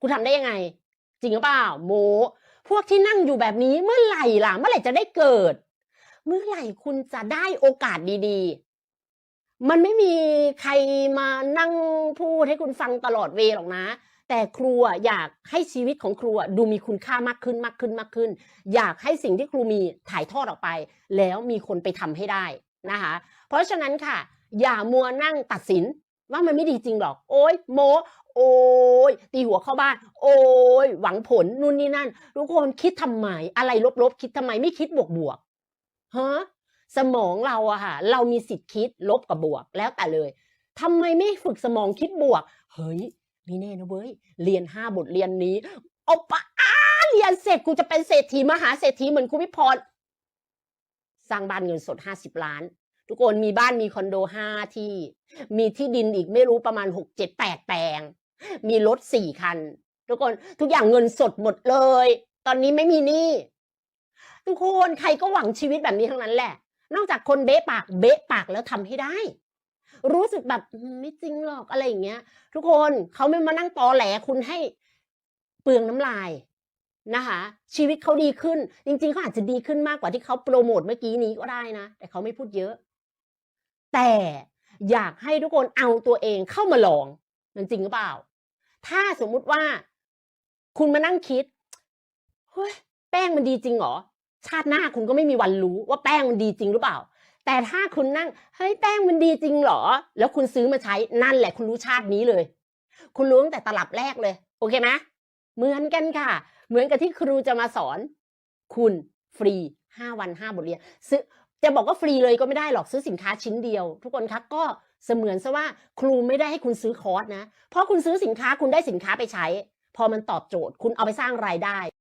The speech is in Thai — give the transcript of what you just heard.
คุณทำได้ยังไง จริงหรือเปล่าโมพวกที่นั่งอยู่แบบนี้เมื่อไหร่ล่ะ เมื่อไหร่จะได้เกิด เมื่อไหร่คุณจะได้โอกาสดีๆ มันไม่มีใครมานั่งพูดให้คุณฟังตลอดเวลหรอกนะ แต่ครูอยากให้ชีวิตของครูดูมีคุณค่ามากขึ้นมากขึ้นมากขึ้น อยากให้สิ่งที่ครูมีถ่ายทอดออกไป แล้วมีคนไปทำให้ได้นะคะ เพราะฉะนั้นค่ะ อย่ามัวนั่งตัดสิน ว่ามันไม่ดีจริงหรอก โอ้ยโม โอ้ยตีหัวเข้าบ้าน โอ้ยหวังผลนู่นนี่นั่น ทุกคนคิดทำไม อะไรลบๆ คิดทำไมไม่คิดบวกๆฮะสมองเราอะค่ะ เรามีสิทธิ์คิดลบกับบวกแล้วแต่เลยทำไมไม่ฝึกสมองคิดบวก เฮ้ยม่แน่นะเว้ย เรียนห้าบทเรียนนี้เอาปะอ้าเรียนเสร็จกูจะเป็นเศรษฐีมหาเศรษฐีเหมือนคุณพิพรสร้างบ้านเงินสดห้าสิบล้าน ทุกคนมีบ้านมีคอนโดห้าที่ มีที่ดินอีกไม่รู้ประมาณหกเจ็ดแปดแปลง มีรถสี่คัน ทุกคนทุกอย่างเงินสดหมดเลย ตอนนี้ไม่มีหนี้ทุกคนใครก็หวังชีวิตแบบนี้ทั้งนั้นแหละ นอกจากคนเบ๊ะปากเบ๊ะปากแล้วทำให้ได้ รู้สึกแบบไม่จริงหรอกอะไรอย่างเงี้ย ทุกคนเขาไม่มานั่งตอแหลคุณให้เปลืองน้ำลายนะคะชีวิตเขาดีขึ้น จริงๆเขาอาจจะดีขึ้นมากกว่าที่เขาโปรโมทเมื่อกี้นี้ก็ได้นะ แต่เขาไม่พูดเยอะ แต่อยากให้ทุกคนเอาตัวเองเข้ามาลอง มันจริงหรือเปล่า ถ้าสมมุติว่า คุณมานั่งคิดเฮ้ยแป้งมันดีจริงเหรอชาติหน้าคุณก็ไม่มีวันรู้ว่าแป้งมันดีจริงหรือเปล่า แต่ถ้าคุณนั่งเฮ้ยแป้งมันดีจริงเหรอ แล้วคุณซื้อมาใช้นั่นแหละ คุณรู้ชาตินี้เลย คุณรู้ตั้งแต่ตลับแรกเลย โอเคไหมเหมือนกันค่ะ เหมือนกับที่ครูจะมาสอน คุณฟรีห้าวันห้าบทเรียนซื้อ จะบอกว่าฟรีเลยก็ไม่ได้หรอกซื้อสินค้าชิ้นเดียว ทุกคนคะก็เสมือนซะว่าครูไม่ได้ให้คุณซื้อคอร์สนะ เพราะคุณซื้อสินค้าคุณได้สินค้าไปใช้ พอมันตอบโจทย์ คุณเอาไปสร้างรายได้